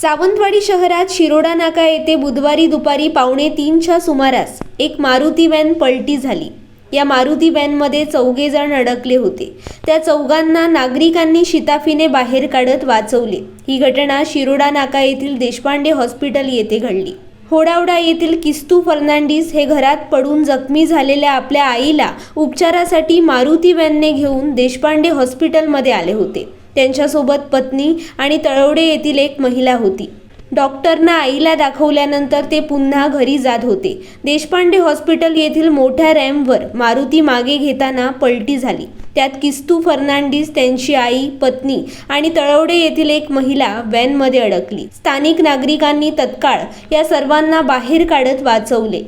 सावंतवाडी शहरात शिरोडा नाका येथे बुधवारी दुपारी पावणे तीनच्या सुमारास एक मारुती व्हॅन पलटी झाली. या मारुती व्हॅनमध्ये चौघे जण अडकले होते. त्या चौघांना नागरिकांनी शिताफीने बाहेर काढत वाचवले. ही घटना शिरोडा नाका येथील देशपांडे हॉस्पिटल येथे घडली. होडावडा येथील किस्तू फर्नांडिस हे घरात पडून जखमी झालेल्या आपल्या आईला उपचारासाठी मारुती व्हॅनने घेऊन देशपांडे हॉस्पिटलमध्ये आले होते. त्यांच्यासोबत पत्नी आणि तळवडे येथील एक महिला होती. डॉक्टरना आईला दाखवल्यानंतर ते पुन्हा घरी जात होते. देशपांडे हॉस्पिटल येथील मोठ्या रॅम्पवर मारुती मागे घेताना पलटी झाली. त्यात किस्तू फर्नांडिस त्यांची आई पत्नी आणि तळवडे येथील एक महिला व्हॅनमध्ये अडकली. स्थानिक नागरिकांनी तत्काळ या सर्वांना बाहेर काढत वाचवले.